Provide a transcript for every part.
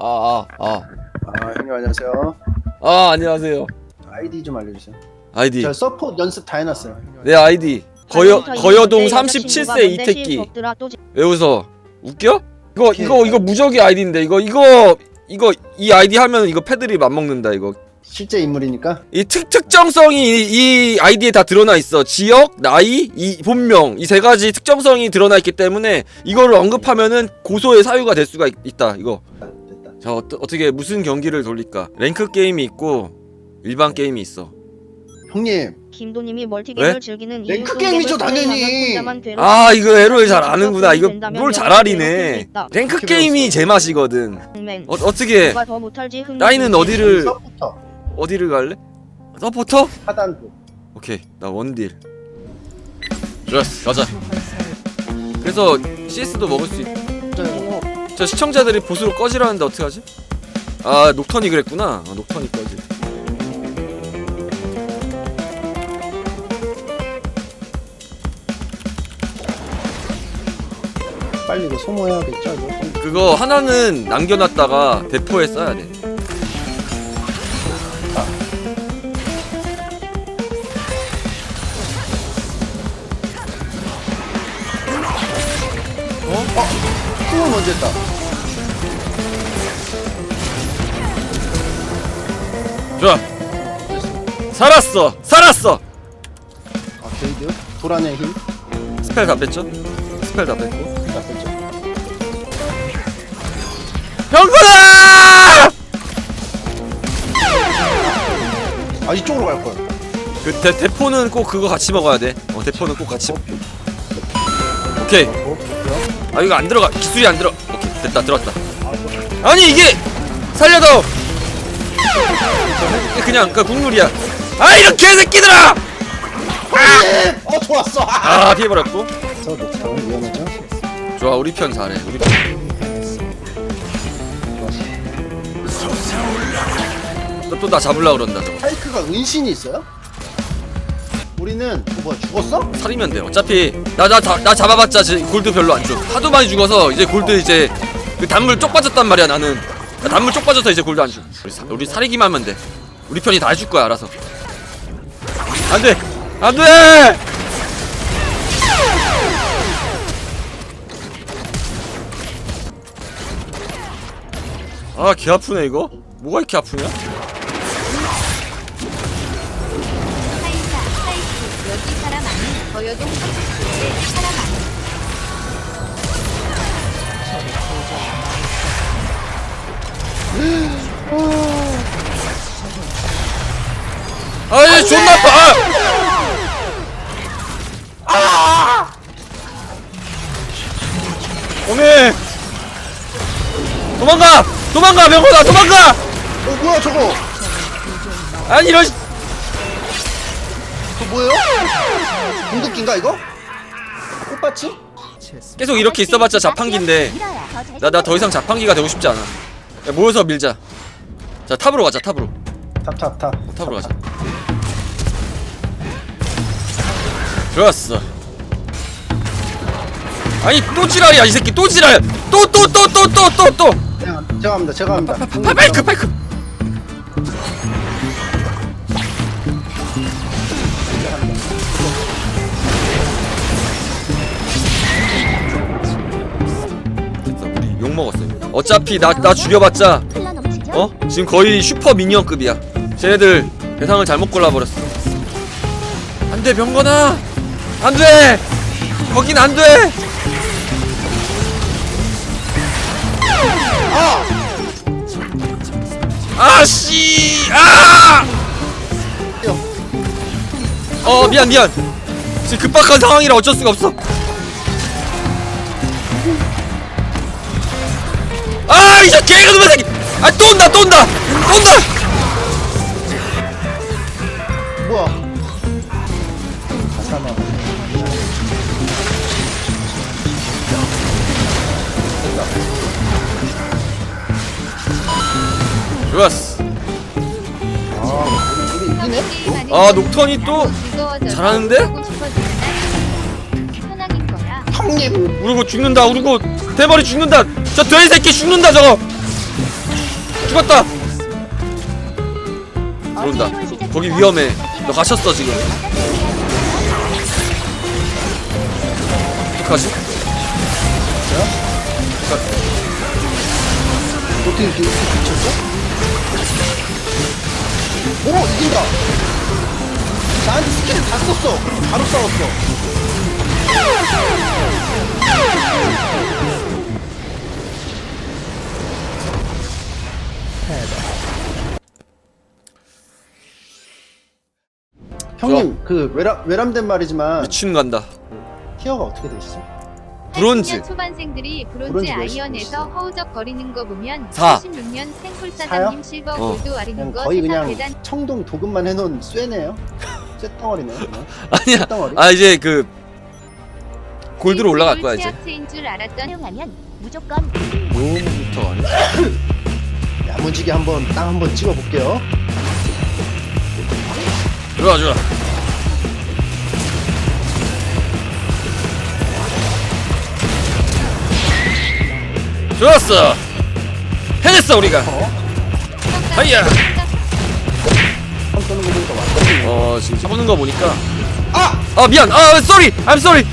아, 아, 아. 아 형님 안녕하세요. 아, 안녕하세요. 아이디 좀 알려주세요. 아이디. 저 서포트 연습 다 해놨어요. 내 아이디. 거여 거여동 37세 이태끼. 왜 웃어? 웃겨? 이거 이거 이거 무적의 아이디인데 이거 이거 이거 이 아이디 하면 이거 패드립 안 먹는다 이거. 실제 인물이니까 이 특, 특정성이 이, 이 아이디에 다 드러나 있어. 지역, 나이, 이 본명 이 세 가지 특정성이 드러나 있기 때문에 이거를 언급하면은 고소의 사유가 될 수가 있, 다 이거. 자 어, 어떻게 무슨 경기를 돌릴까? 랭크 게임이 있고 일반 게임이 있어. 형님 김도님이 멀티게임을 왜? 즐기는 랭크 이유 게임이죠, 게임을 당연히. 아 이거 에로를 잘 아는구나. 이거 뭘 잘 알이네. 랭크 게임이 제 맛이거든. 맨. 어 어떻게 누가 더 못할지 흥미 나이는. 어디를 서포터 어디를 갈래? 서포터? 하단부 오케이 나 원딜. 좋았어 가자. 그래서 CS도 먹을 수 있. 저 시청자들이 보수로 꺼지라는데 어떡하지? 아 녹턴이 그랬구나. 어, 녹턴이 꺼지. 빨리 이거 소모해야겠죠 이거. 그거 하나는 남겨놨다가 대포에 써야 돼. 소모 먼저 했다. 좋아. 살았어. 살았어. 아 게이드 도란의 힘. 스펠 다 뺐죠? 스펠 다 뺐고. 나쁘죠. 병구다! 아 이쪽으로 갈 걸. 그 대, 대포는 꼭 그거 같이 먹어야 돼. 어 대포는 꼭 같이. 오케이. 아 이거 안 들어가. 기술이 안 들어. 오케이 됐다. 아, 뭐, 아니 이게. 이게 그냥 그 국룰이야. 아 이거 개새끼들아! 어 좋았어. 아 피해버렸고. 저 녹턴 위험하죠? 좋아 우리 편 잘해. 우리 편. 또또 나 잡으려 그런다 저거. 파이크가 은신이 있어요? 우리는 어, 뭐야 죽었어? 살이면 돼. 어차피 나나 나 잡아봤자 지- 골드 별로 안 줘. 하도 많이 죽어서 이제 골드 이제 그 단물 쪽 빠졌단 말이야 나는. 나 단물 쪽 빠져서 이제 골드 안 줘. 우리, 사, 우리 살이기만 하면 돼. 우리 편이 다 해줄 거야 알아서. 안 돼. 안 돼. 아, 개 아프네 이거. 뭐가 이렇게 아프냐? 존나 아파. 아! 오메. 도망가! 도망가! 명호다! 도망가! 어 뭐야 저거? 아니 이런 씨- 저 뭐예요? 궁극기인가 이거? 꽃받침? 계속 이렇게 있어봤자 자판기인데 나 나 더 이상 자판기가 되고 싶지 않아. 야, 모여서 밀자. 자 탑으로 가자 탑으로. 탑탑탑. 탑으로 가자. 좋았어. 아니 또 지랄이야 이 새끼 또 지랄. 또 또 또 또 또 또 또. 제가 제가 합니다. 제가 합니다. 파- 파이크 파이크. 됐어 우리 욕 먹었어요. 어차피 나 나 죽여봤자 흘러 넘치죠? 어 지금 거의 슈퍼 미니언급이야. 쟤네들 대상을 잘못 골라버렸어. 안돼 병건아 안돼! 거긴 안돼. 아씨! 아! 어 미안 미안. 지금 급박한 상황이라 어쩔 수가 없어. 아 이저 개그놈의 새끼 아또 온다 또 온다! 또 온다 좋았어. 아 녹턴이 또 잘하는데? 형님. 우르고 죽는다 우르고. 대머리 죽는다. 저 돼지 새끼 죽는다 저거. 죽었다. 들어온다. 거기 위험해. 너 갇혔어 지금. 어떡하지? 어떻게 이렇게 미쳤죠? 오 이긴다. 나한테 스킬 다 썼어. 바로 싸웠어. 형님 그 외람 외람된 말이지만 미친 간다 티어가 어떻게 되시죠? 브론즈 80년 초반생들이 브론즈 브론즈 아이언에서? 허우적거리는 거 보면 사. 76년 생콜 사요? 사장님 실버 어. 골드 와리는 그냥 거 거의 세상 그냥 대단 청동 도금만 해놓은 쇠네요. 쇠덩어리네요. 그냥. 아니야 덩어리. 아 이제 그 골드로 올라갈 거야 이제 최악체인 줄 알았던 사용하면 무조건 뭐부터 아니 야무지게 한번 땅 한번 찍어볼게요. 들어와 주 좋았어. 해냈어 우리가. 하이야. 보니까 완전. 어 지금 쳐보는 거 보니까. 아! 아 미안. 아 sorry. I'm sorry.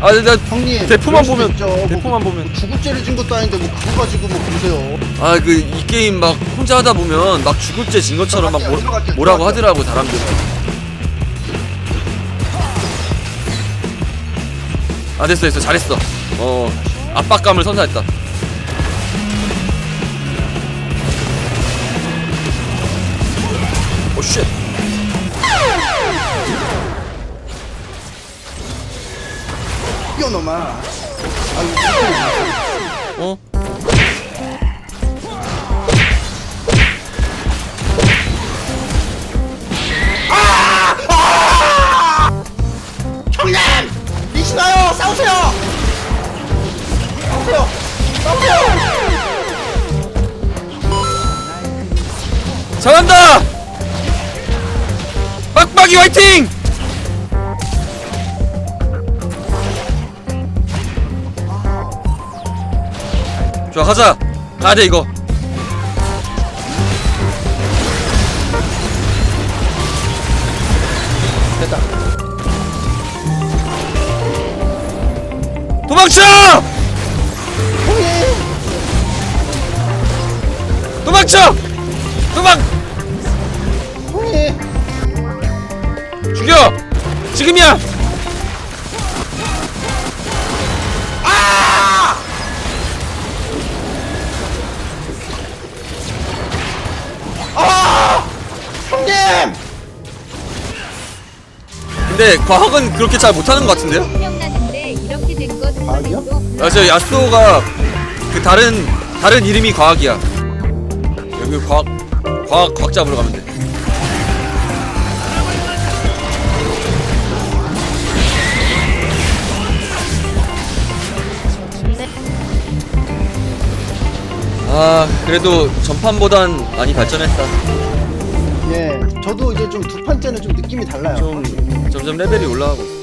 아나 형님. 대포만 그럴 수도 보면 있죠. 뭐, 대포만 보면. 뭐 죽을 죄를 진 것도 아닌데 뭐 그거 가지고 뭐 그러세요. 아 그 이 게임 막 혼자 하다 보면 막 죽을 죄 진 것처럼 막 뭐, 들어갈게요, 뭐라고. 하더라고 사람들 아 됐어 됐어. 잘했어. 어 압박감을 선사했다 오쉣 뛰어넘어. 아유, 어? 화이팅! 좋아 가자. 가야돼 이거. 됐다. 도망쳐! 도망쳐! 도망 지금이야 형님! 근데 과학은 그렇게 잘 못하는 것 같은데요? 이렇게 과학이요? 동생도 아, 저 야스오가 그 다른 다른 이름이 과학이야. 여기 과학 과학 과학 잡으러 가면 돼. 아 그래도 전판보단 많이 발전했다. 예, 저도 이제 좀 두 판째는 좀 느낌이 달라요. 좀 점점 레벨이 올라가고. 있어.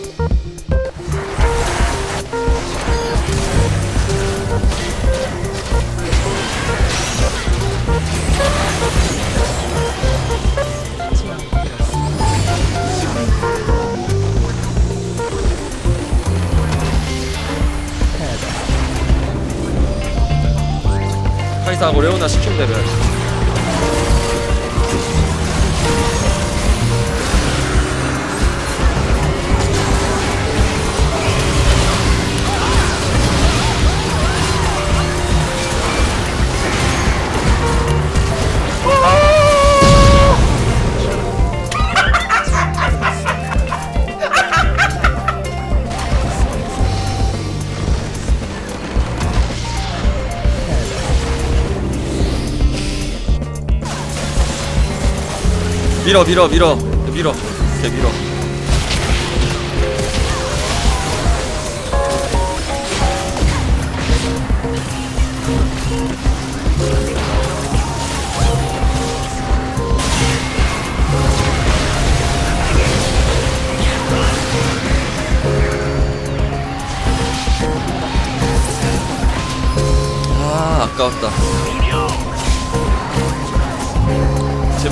레오 밀어 밀어 밀어. 밀어. 이렇게 밀어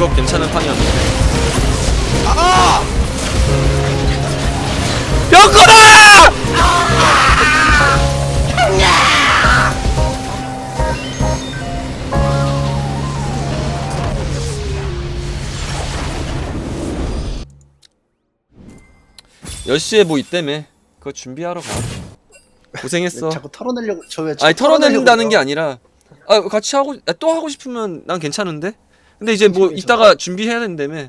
제법 괜찮은 판이었는데. 아! 벽거라! 열 시에 뭐 있다며? 그거 준비하러 가. 고생했어. 자꾸 털어내려고 저왜 아니 털어낸다는 게 아니라. 아 같이 하고 아, 또 하고 싶으면 난 괜찮은데 근데 이제 뭐. 이따가 준비해야 된다며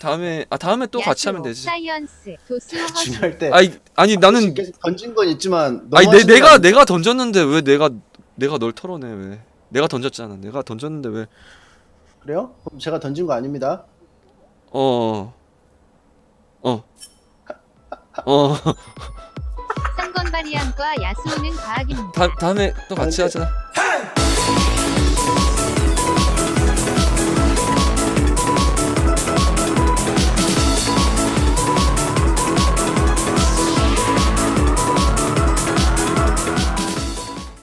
다음에 아 다음에 또 같이 하면 되지 사이언스 도수 허수 중요할 때 아니 아니 나는 계속 던진 건 있지만 아니 내 너무하시는 내가 거 내가 던졌는데 왜 내가 내가 널 털어내 왜 내가 던졌잖아 내가 던졌는데 왜 그래요? 그럼 제가 던진 거 아닙니다. 어. 어. 어. 쌍건 바리안과 야수호는 과학입니다. 다, 다음에 또 같이 아, 하자.